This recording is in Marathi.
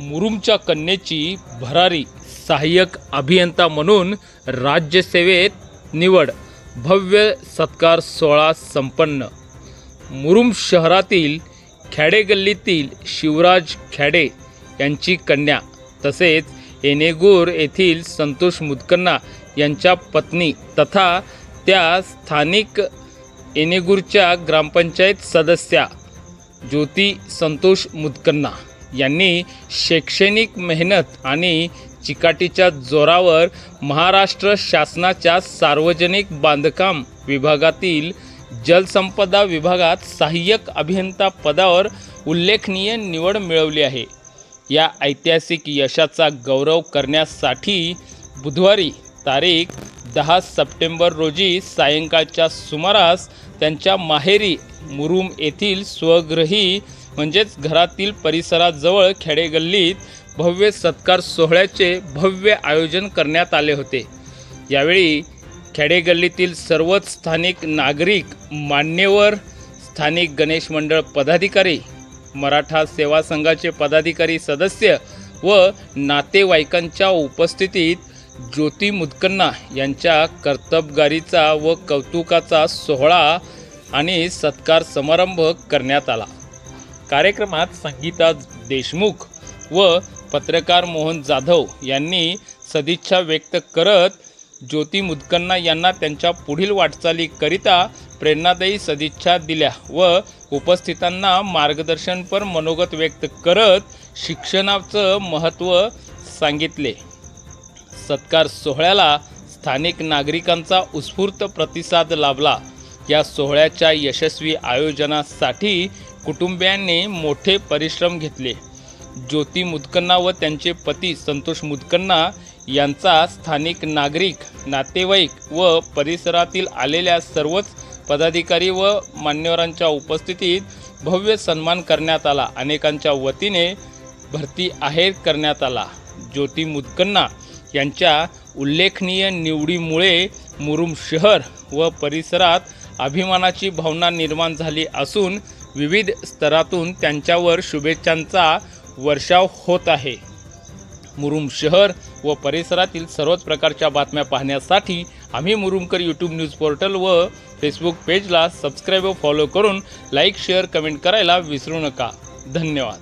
मुरुमच्या कन्येची भरारी सहाय्यक अभियंता म्हणून राज्यसेवेत निवड. भव्य सत्कार सोहळा संपन्न. मुरुम शहरातील खेडेगल्लीतील शिवराज खेडे यांची कन्या. तसेच एनेगोर येथील संतोष मुदकन्ना यांच्या पत्नी तथा त्या स्थानिक एनेगूरच्या ग्रामपंचायत सदस्या ज्योती संतोष मुदकन्ना. यांनी शैक्षणिक मेहनत आणि चिकाटीच्या जोरावर महाराष्ट्र शासनाच्या सार्वजनिक बांधकाम विभागातील जलसंपदा विभागात सहाय्यक अभियंता पदावर उल्लेखनीय निवड मिळवली आहे. या ऐतिहासिक यशाचा गौरव करण्यासाठी बुधवारी तारीख दहा सप्टेंबर रोजी सायंकाळच्या सुमारास त्यांच्या माहेरी मुरुम येथील स्वगृही म्हणजेच घरातील परिसराजवळ खेडेगल्लीत भव्य सत्कार सोहळ्याचे भव्य आयोजन करण्यात आले होते. यावेळी खेडेगल्लीतील सर्वच स्थानिक नागरिक मान्यवर स्थानिक गणेश मंडळ पदाधिकारी मराठा सेवा संघाचे पदाधिकारी सदस्य व नातेवाईकांच्या उपस्थितीत ज्योती मुदकन्ना यांच्या कर्तबगारीचा व कौतुकाचा सोहळा आणि सत्कार समारंभ करण्यात आला. कार्यक्रमात संगीता देशमुख व पत्रकार मोहन जाधव यांनी सदिच्छा व्यक्त करत ज्योती मुदकन्ना यांना त्यांच्या पुढील वाटचालीकरिता प्रेरणादायी सदिच्छा दिल्या व उपस्थितांना मार्गदर्शनपर मनोगत व्यक्त करत शिक्षणाचं महत्त्व सांगितले. सत्कार सोहळ्याला स्थानिक नागरिकांचा उत्स्फूर्त प्रतिसाद लाभला. या सोहळ्याच्या यशस्वी आयोजनासाठी कुटुंबियांनी मोठे परिश्रम घेतले. ज्योती मुदकन्ना व त्यांचे पती संतोष मुदकन्ना यांचा स्थानिक नागरिक नातेवाईक व परिसरातील आलेल्या सर्वच पदाधिकारी व मान्यवरांच्या उपस्थितीत भव्य सन्मान करण्यात आला. अनेकांच्या वतीने भरती आहेर करण्यात आला. ज्योती मुदकन्ना यांच्या उल्लेखनीय निवडीमुळे मुरुम शहर व परिसरात अभिमानाची भावना निर्माण झाली असून विविध स्तरातून त्यांच्यावर शुभेच्छांचा वर्षाव होत आहे. मुरुम शहर व परिसरातील सर्वच प्रकारच्या बातम्या पाहण्यासाठी आम्ही मुरुमकर यूट्यूब न्यूज पोर्टल व फेसबुक पेजला सबस्क्राईब व फॉलो करून लाईक शेअर कमेंट करायला विसरू नका. धन्यवाद.